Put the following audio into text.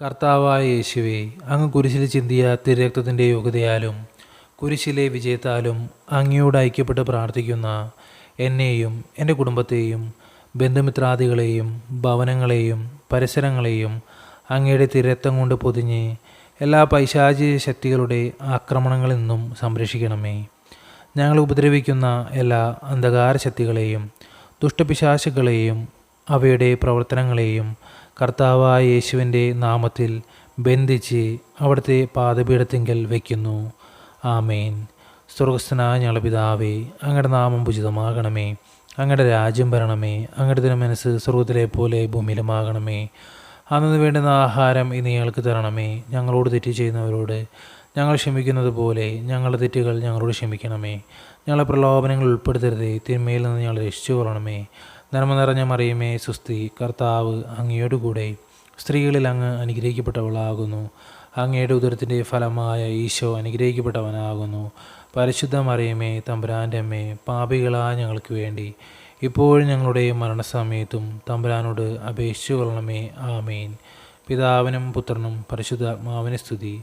കർത്താവായ യേശുവേ അങ്ങ് കുരിശിൽ ചിന്തിയ തിരക്തത്തിന്റെ യോഗ്യതയാലും കുരിശിലെ വിജയത്താലും അങ്ങയോട് ഐക്യപ്പെട്ട് പ്രാർത്ഥിക്കുന്ന എന്നെയും എന്റെ കുടുംബത്തെയും ബന്ധുമിത്രാദികളെയും ഭവനങ്ങളെയും പരിസരങ്ങളെയും അങ്ങയുടെ തിരക്തം കൊണ്ട് പൊതിഞ്ഞ് എല്ലാ പൈശാചിക ശക്തികളുടെ ആക്രമണങ്ങളിൽ നിന്നും സംരക്ഷിക്കണമേ. ഞങ്ങൾ ഉപദ്രവിക്കുന്ന എല്ലാ അന്ധകാര ശക്തികളെയും ദുഷ്ടപിശാശുക്കളെയും അവയുടെ പ്രവർത്തനങ്ങളെയും കർത്താവായ യേശുവിന്റെ നാമത്തിൽ ബന്ധിച്ച് അവിടുത്തെ പാദപീഠത്തിങ്കൽ വയ്ക്കുന്നു. ആമേൻ. സ്വർഗസ്ഥനായ ഞങ്ങളുടെ പിതാവേ അങ്ങയുടെ നാമം ഉചിതമാകണമേ. അങ്ങയുടെ രാജ്യം വരണമേ. അങ്ങയുടെ തിരുമനസ് സ്വർഗത്തിലെ പോലെ ഭൂമിയിലുമാകണമേ. അന്നു വേണ്ടുന്ന ആഹാരം ഇനി ഞങ്ങൾക്ക് തരണമേ. ഞങ്ങളോട് തെറ്റ് ചെയ്യുന്നവരോട് ഞങ്ങൾ ക്ഷമിക്കുന്നത് പോലെ ഞങ്ങളുടെ തെറ്റുകൾ ഞങ്ങളോട് ക്ഷമിക്കണമേ. ഞങ്ങളെ പ്രലോഭനങ്ങൾ ഉൾപ്പെടുത്തരുതേ. തിന്മയിൽ നിന്ന് ഞങ്ങൾ രക്ഷിച്ചു കൊള്ളണമേ. നന്മ നിറഞ്ഞ മറിയമേ സുസ്തി കർത്താവ് അങ്ങയോടുകൂടെ. സ്ത്രീകളിൽ അങ്ങ് അനുഗ്രഹിക്കപ്പെട്ടവളാകുന്നു. അങ്ങയുടെ ഉദരത്തിന്റെ ഫലമായ ഈശോ അനുഗ്രഹിക്കപ്പെട്ടവനാകുന്നു. പരിശുദ്ധ മറിയമേ തമ്പുരാന്റെ അമ്മേ പാപികളാ ഞങ്ങൾക്ക് വേണ്ടി. ഇപ്പോഴും ഞങ്ങളുടെ മരണസമയത്തും തമ്പുരാനോട് അപേക്ഷിച്ചു കൊള്ളണമേ. ആമേൻ. പിതാവിനും പുത്രനും പരിശുദ്ധാത്മാവിനെ സ്തുതി.